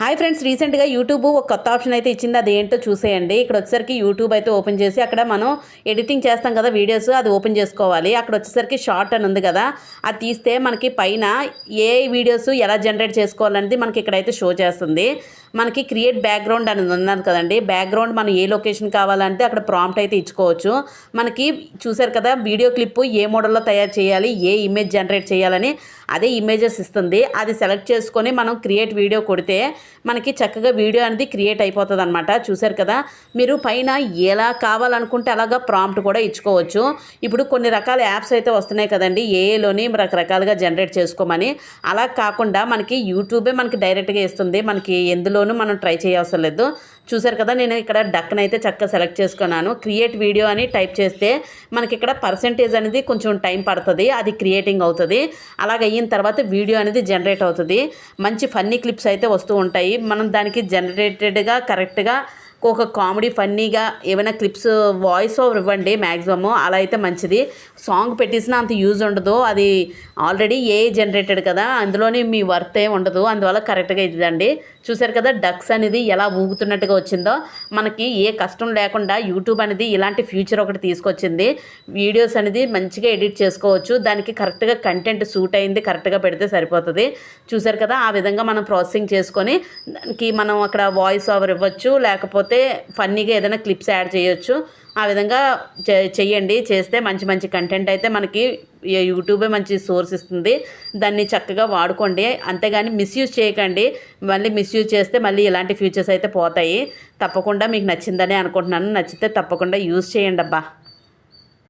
Hi friends రీసెంట్గా YouTube ఒక కొత్త ఆప్షన్ అయితే ఇచ్చింది. అది ఏంటో చూసేయండి. ఇక్కడ వచ్చేసరికి యూట్యూబ్ అయితే ఓపెన్ చేసి అక్కడ మనం ఎడిటింగ్ చేస్తాం కదా వీడియోస్ అది ఓపెన్ చేసుకోవాలి. అక్కడ వచ్చేసరికి షార్ట్ అని ఉంది కదా అది తీస్తే మనకి పైన ఏ వీడియోస్ ఎలా జనరేట్ చేసుకోవాలనేది మనకి ఇక్కడైతే షో చేస్తుంది. మనకి క్రియేట్ బ్యాక్గ్రౌండ్ అనేది ఉన్నాను కదండి. బ్యాక్గ్రౌండ్ మనం ఏ లొకేషన్ కావాలంటే అక్కడ ప్రాంప్ట్ అయితే ఇచ్చుకోవచ్చు. మనకి చూసారు కదా వీడియో క్లిప్ ఏ మోడల్లో తయారు చేయాలి ఏ ఇమేజ్ జనరేట్ చేయాలని అదే ఇమేజెస్ ఇస్తుంది. అది సెలెక్ట్ చేసుకొని మనం క్రియేట్ వీడియో కొడితే మనకి చక్కగా వీడియో అనేది క్రియేట్ అయిపోతుంది అనమాట చూసారు కదా? మీరు పైన ఎలా కావాలనుకుంటే అలాగా ప్రాంప్ట్ కూడా ఇచ్చుకోవచ్చు. ఇప్పుడు కొన్ని రకాల యాప్స్ అయితే వస్తున్నాయి కదండి. ఏఏలోని రకరకాలుగా జనరేట్ చేసుకోమని. అలా కాకుండా మనకి యూట్యూబే మనకి డైరెక్ట్గా ఇస్తుంది. మనకి ఎందులోనూ మనం ట్రై చేయవసరం లేదు. చూసారు కదా నేను ఇక్కడ డక్కన్ అయితే చక్కగా సెలెక్ట్ చేసుకున్నాను. క్రియేట్ వీడియో అని టైప్ చేస్తే మనకి ఇక్కడ పర్సంటేజ్ అనేది కొంచెం టైం పడుతుంది అది క్రియేటింగ్ అవుతుంది. అలాగ అయిన తర్వాత వీడియో అనేది జనరేట్ అవుతుంది. మంచి ఫన్నీ క్లిప్స్ అయితే వస్తూ ఉంటాయి. మనం దానికి జనరేటెడ్గా కరెక్ట్గా ఒక కామెడీ ఫన్నీగా ఏమైనా క్లిప్స్ వాయిస్ ఓవర్ ఇవ్వండి మ్యాక్సిమమ్ అలా అయితే మంచిది. సాంగ్ పెట్టేసినా అంత యూజ్ ఉండదు. అది ఆల్రెడీ ఏ జనరేటెడ్ కదా. అందులోని మీ వర్త్ ఏమి ఉండదు. అందువల్ల కరెక్ట్గా ఇదండి. చూసారు కదా డక్స్ అనేది ఎలా ఊగుతున్నట్టుగా వచ్చిందో. మనకి ఏ కష్టం లేకుండా యూట్యూబ్ అనేది ఇలాంటి ఫ్యూచర్ ఒకటి తీసుకొచ్చింది. వీడియోస్ అనేది మంచిగా ఎడిట్ చేసుకోవచ్చు. దానికి కరెక్ట్గా కంటెంట్ సూట్ అయింది కరెక్ట్గా పెడితే సరిపోతుంది. చూసారు కదా ఆ విధంగా మనం ప్రాసెసింగ్ చేసుకొని దానికి మనం అక్కడ వాయిస్ ఓవర్ ఇవ్వచ్చు. లేకపోతే ఫన్నీగా ఏదైనా క్లిప్స్ యాడ్ చేయొచ్చు. ఆ విధంగా చెయ్యండి. చేస్తే మంచి మంచి కంటెంట్ అయితే మనకి యూట్యూబే మంచి సోర్స్ ఇస్తుంది. దాన్ని చక్కగా వాడుకోండి. అంతేగాని మిస్యూజ్ చేయకండి. మళ్ళీ మిస్యూజ్ చేస్తే మళ్ళీ ఇలాంటి ఫ్యూచర్స్ అయితే పోతాయి. తప్పకుండా మీకు నచ్చిందని అనుకుంటున్నాను. నచ్చితే తప్పకుండా యూజ్ చేయండి అబ్బా